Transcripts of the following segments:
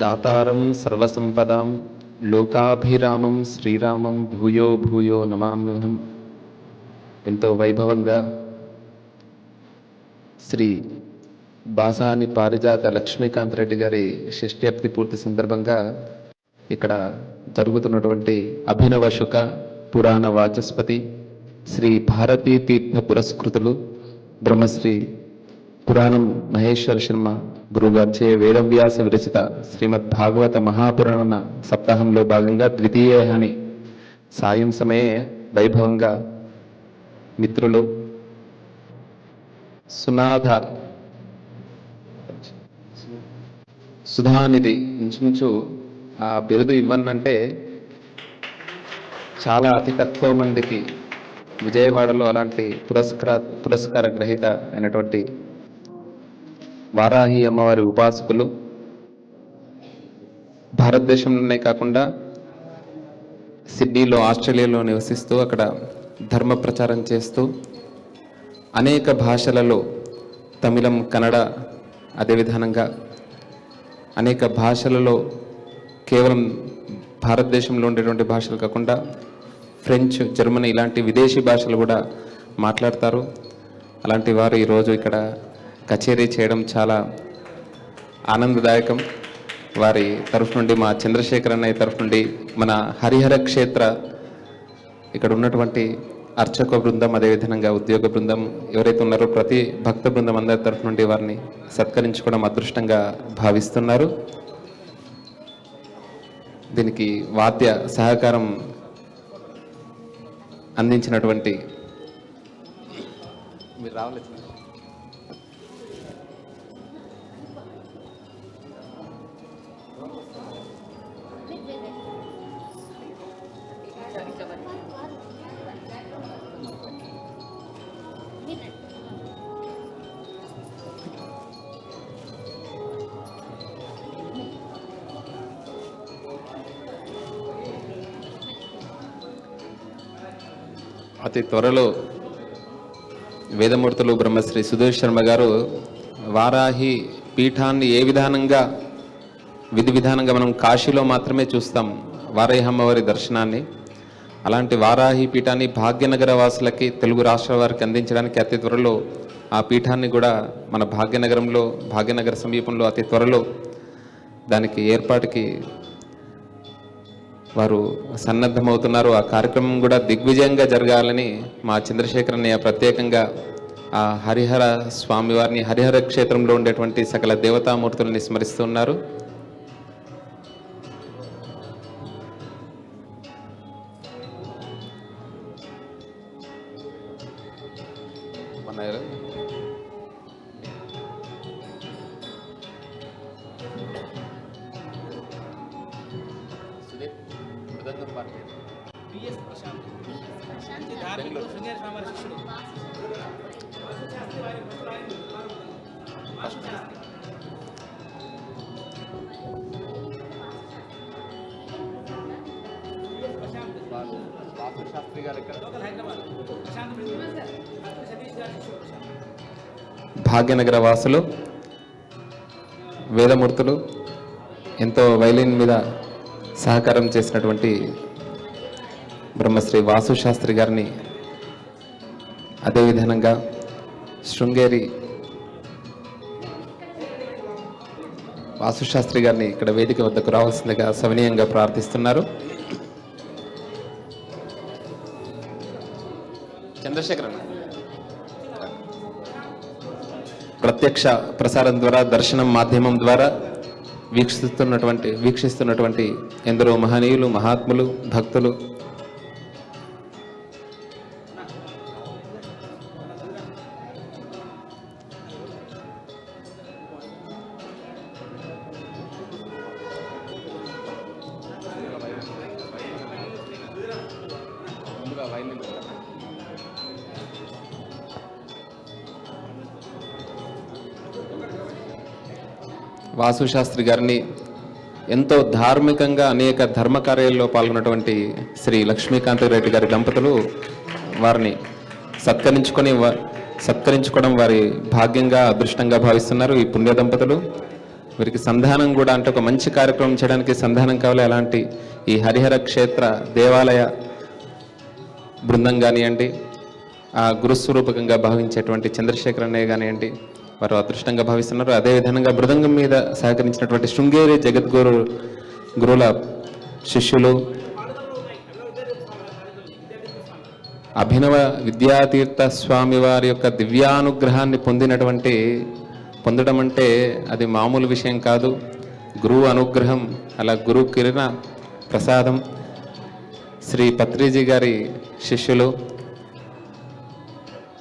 దాతారం సర్వసంపదాం లోకాభిరామం శ్రీరామం భూయో భూయో నమామ్యహం ఎంతో వైభవంగా శ్రీ బాసాని పారిజాత లక్ష్మీకాంత్ రెడ్డి గారి షష్ఠ్యాప్తి పూర్తి సందర్భంగా ఇక్కడ జరుగుతున్నటువంటి అభినవ శుక పురాణ వాచస్పతి శ్రీ భారతీ తీర్థ పురస్కృతులు బ్రహ్మశ్రీ పురాణం మహేశ్వర శర్మ గురుగారిచే వేదవ్యాస విరచిత శ్రీమద్ భాగవత మహాపురాణ సప్తాహంలో భాగంగా ద్వితీయాన్ని సాయం సమయే వైభవంగా మిత్రులు సునాథ సుధానిధి ఇంచుమించు ఆ బిరుదు ఇవ్వనంటే చాలా అతి తక్కువ మందికి విజయవాడలో అలాంటి పురస్కార పురస్కార గ్రహీత అయినటువంటి వారాహి అమ్మవారి ఉపాసకులు. భారతదేశంలోనే కాకుండా సిడ్నీలో ఆస్ట్రేలియాలో నివసిస్తూ అక్కడ ధర్మ ప్రచారం చేస్తూ అనేక భాషలలో తమిళం కన్నడ అదేవిధానంగా అనేక భాషలలో కేవలం భారతదేశంలో ఉండేటువంటి భాషలు కాకుండా ఫ్రెంచ్ జర్మనీ ఇలాంటి విదేశీ భాషలు కూడా మాట్లాడతారు. అలాంటి వారు ఈరోజు ఇక్కడ కచేరీ చేయడం చాలా ఆనందదాయకం. వారి తరఫు నుండి మా చంద్రశేఖర్ అన్నయ్య తరఫు నుండి మన హరిహర క్షేత్ర ఇక్కడ ఉన్నటువంటి అర్చక బృందం అదేవిధంగా ఉద్యోగ బృందం ఎవరైతే ఉన్నారో ప్రతి భక్త బృందం అందరి తరఫు నుండి వారిని సత్కరించుకోవడం అదృష్టంగా భావిస్తున్నారు. దీనికి వాద్య సహకారం అందించినటువంటి మీరు రావాలి. అతి త్వరలో వేదమూర్తులు బ్రహ్మశ్రీ సుధీర్ శర్మ గారు వారాహి పీఠాన్ని ఏ విధానంగా విధి విధానంగా మనం కాశీలో మాత్రమే చూస్తాం వారాహమ్మవారి దర్శనాన్ని. అలాంటి వారాహి పీఠాన్ని భాగ్యనగర వాసులకి తెలుగు రాష్ట్రాల వారికి అందించడానికి అతి త్వరలో ఆ పీఠాన్ని కూడా మన భాగ్యనగరంలో భాగ్యనగర సమీపంలో అతి త్వరలో దానికి ఏర్పాటుకి వారు సన్నద్ధమవుతున్నారు. ఆ కార్యక్రమం కూడా దిగ్విజయంగా జరగాలని మా చంద్రశేఖర్ అన్నయ్య ప్రత్యేకంగా ఆ హరిహర స్వామివారిని హరిహర క్షేత్రంలో ఉండేటువంటి సకల దేవతామూర్తుల్ని స్మరిస్తున్నారు బిఎస్ ప్రశాంత్. ధార్మికుడు శృంగేరి స్వామి శిష్యుడు. సతీష్ గారి భాగ్యనగర వాసులు వేదమూర్తులు ఎంతో వైలిన్ మీద సహకారం చేసినటువంటి బ్రహ్మశ్రీ వాసు శాస్త్రి గారిని అదేవిధంగా శృంగేరి వాసు శాస్త్రి గారిని ఇక్కడ వేదిక వద్దకు రావాల్సిందిగా సవినీయంగా ప్రార్థిస్తున్నారు. చంద్రశేఖర్ ప్రత్యక్ష ప్రసారం ద్వారా దర్శనం మాధ్యమం ద్వారా వీక్షిస్తున్నటువంటి వీక్షిస్తున్నటువంటి ఎందరో మహనీయులు మహాత్ములు భక్తులు వాసుశాస్త్రి గారిని ఎంతో ధార్మికంగా అనేక ధర్మ కార్యాల్లో పాల్గొన్నటువంటి శ్రీ లక్ష్మీకాంత రెడ్డి గారి దంపతులు వారిని సత్కరించుకొని సత్కరించుకోవడం వారి భాగ్యంగా అదృష్టంగా భావిస్తున్నారు ఈ పుణ్య దంపతులు. వీరికి సంధానం కూడా అంటే ఒక మంచి కార్యక్రమం చేయడానికి సంధానం కావాలి. అలాంటి ఈ హరిహర క్షేత్ర దేవాలయ బృందం కానివ్వండి ఆ గురుస్వరూపకంగా భావించేటువంటి చంద్రశేఖర్ అన్నయ్య కానివ్వండి వారు అదృష్టంగా భావిస్తున్నారు అదేవిధంగా మృదంగం మీద సహకరించినటువంటి శృంగేరి జగద్గురు గురువుల శిష్యులు అభినవ విద్యాతీర్థ స్వామి వారి యొక్క దివ్యానుగ్రహాన్ని పొందినటువంటి పొందడం అంటే అది మామూలు విషయం కాదు. గురువు అనుగ్రహం అలా గురు కిరణ ప్రసాదం. శ్రీ పత్రిజీ గారి శిష్యులు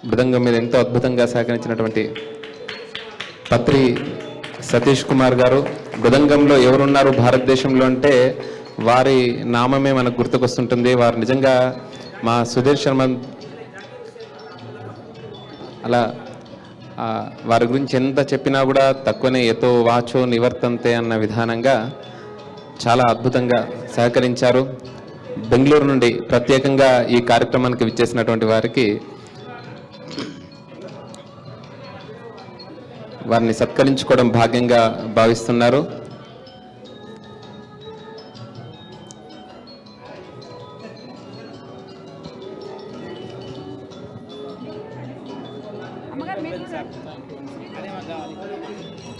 మృదంగం మీద ఎంతో అద్భుతంగా సహకరించినటువంటి పత్రి సతీష్ కుమార్ గారు మృదంగంలో ఎవరున్నారు భారతదేశంలో అంటే వారి నామమే మనకు గుర్తుకొస్తుంటుంది. వారు నిజంగా మా సుధీర్ శర్మ అలా వారి గురించి ఎంత చెప్పినా కూడా తక్కువనే ఎతో వాచో నివర్తంతే అన్న విధానంగా చాలా అద్భుతంగా సహకరించారు. బెంగళూరు నుండి ప్రత్యేకంగా ఈ కార్యక్రమానికి విచ్చేసినటువంటి వారికి వారిని సత్కరించుకోవడం భాగ్యంగా భావిస్తున్నారు.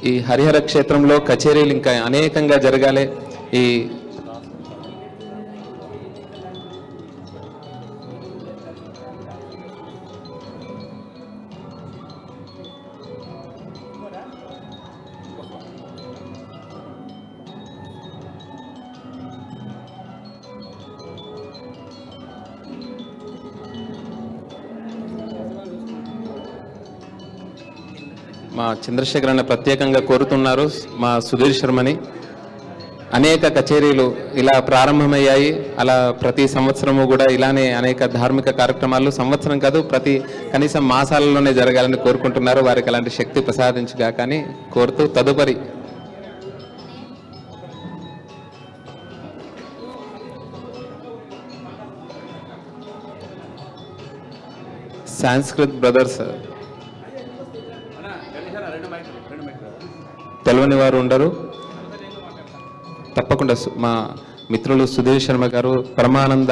ఈ హరిహర క్షేత్రంలో కచేరీలు ఇంకా అనేకంగా జరగాలి. ఈ మా చంద్రశేఖర్ అన్న ప్రత్యేకంగా కోరుతున్నారు మా సుధీర్ శర్మని. అనేక కచేరీలు ఇలా ప్రారంభమయ్యాయి. అలా ప్రతి సంవత్సరము కూడా ఇలానే అనేక ధార్మిక కార్యక్రమాలు సంవత్సరం కాదు ప్రతి కనీసం మాసాలలోనే జరగాలని కోరుకుంటున్నారు. వారికి అలాంటి శక్తి ప్రసాదించుగా కానీ కోరుతూ తదుపరి సాంస్కృత్ బ్రదర్స్ తెలవని వారు ఉండరు. తప్పకుండా మా మిత్రులు సుధీర్ శర్మ గారు పరమానంద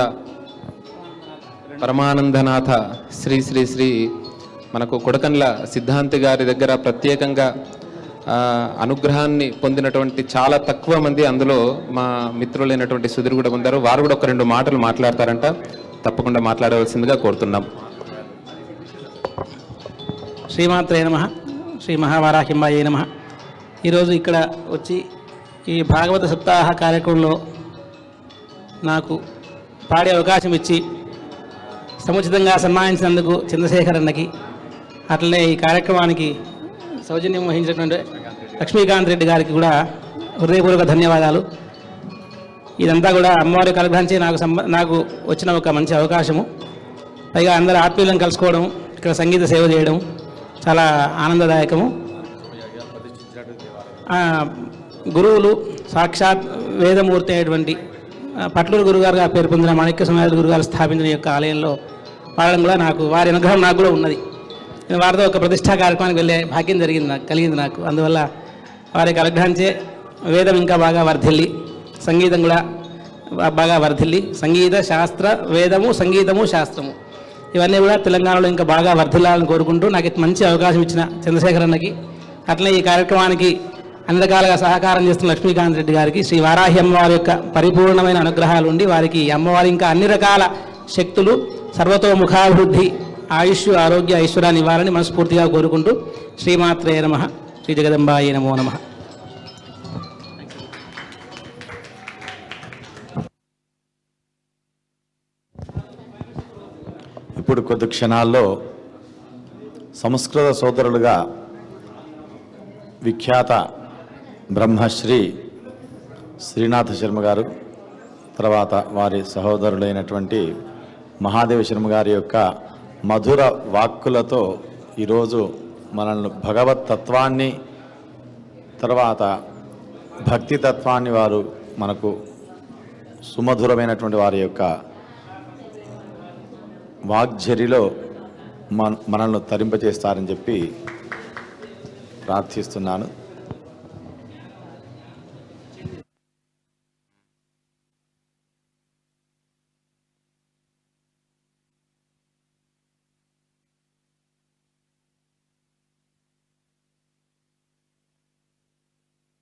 పరమానందనాథ శ్రీ శ్రీ శ్రీ మనకు కొడకండ్ల సిద్ధాంతి గారి దగ్గర ప్రత్యేకంగా అనుగ్రహాన్ని పొందినటువంటి చాలా తక్కువ మంది అందులో మా మిత్రులైనటువంటి సుధీర్ కూడా ఉన్నారు. వారు కూడా ఒక రెండు మాటలు మాట్లాడతారంట. తప్పకుండా మాట్లాడవలసిందిగా కోరుతున్నాం. శ్రీమాత్రే నమ. శ్రీ మహావారాహింబాయే నమ. ఈరోజు ఇక్కడ వచ్చి ఈ భాగవత సప్తాహ కార్యక్రమంలో నాకు పాడే అవకాశం ఇచ్చి సముచితంగా సన్మానించినందుకు చంద్రశేఖర్ అన్నకి అట్లనే ఈ కార్యక్రమానికి సౌజన్యం వహించినటువంటి లక్ష్మీకాంత్ రెడ్డి గారికి కూడా హృదయపూర్వక ధన్యవాదాలు. ఇదంతా కూడా అమ్మవారి కలగాంచి నాకు సంబ నాకు వచ్చిన ఒక మంచి అవకాశము. పైగా అందరు ఆత్మీయులను కలుసుకోవడం ఇక్కడ సంగీత సేవ చేయడం చాలా ఆనందదాయకము. గురువులు సాక్షాత్ వేదమూర్తి అయినటువంటి పట్లూరు గురుగారుగా పేరు పొందిన మాణిక్య సమాధి గురుగారు స్థాపించిన యొక్క ఆలయంలో పాడడం కూడా నాకు వారి అనుగ్రహం నాకు కూడా ఉన్నది. వారితో ఒక ప్రతిష్టా కార్యక్రమానికి వెళ్ళే భాగ్యం జరిగింది నాకు కలిగింది నాకు. అందువల్ల వారికి అనుగ్రహించే వేదం ఇంకా బాగా వర్ధిల్లి సంగీతం కూడా బాగా వర్ధిల్లి సంగీత శాస్త్ర వేదము సంగీతము శాస్త్రము. ఇవన్నీ కూడా తెలంగాణలో ఇంకా బాగా వర్ధిల్లాలని కోరుకుంటూ నాకు మంచి అవకాశం ఇచ్చిన చంద్రశేఖర్ అన్నకి అట్లనే ఈ కార్యక్రమానికి అన్ని రకాలుగా సహకారం చేస్తున్న లక్ష్మీకాంత్ రెడ్డి గారికి శ్రీ వారాహి అమ్మవారి యొక్క పరిపూర్ణమైన అనుగ్రహాలు ఉండి వారికి అమ్మవారి ఇంకా అన్ని రకాల శక్తులు సర్వతోముఖాభివృద్ధి ఆయుష్ ఆరోగ్య ఐశ్వర్యాన్ని ఇవ్వాలని మనస్ఫూర్తిగా కోరుకుంటూ శ్రీమాత్రే నమ. శ్రీ జగదంబాయ నమో నమః. ఇప్పుడు కొద్ది క్షణాల్లో సంస్కృత సోదరులుగా విఖ్యాత బ్రహ్మశ్రీ శ్రీనాథ శర్మ గారు తర్వాత వారి సహోదరులైనటువంటి మహాదేవ శర్మ గారి యొక్క మధుర వాక్కులతో ఈరోజు మనల్ని భగవత్ తత్వాన్ని తర్వాత భక్తి తత్వాన్ని వారు మనకు సుమధురమైనటువంటి వారి యొక్క వాగ్జరిలో మన మనల్ని తరింపచేస్తారని చెప్పి ప్రార్థిస్తున్నాను.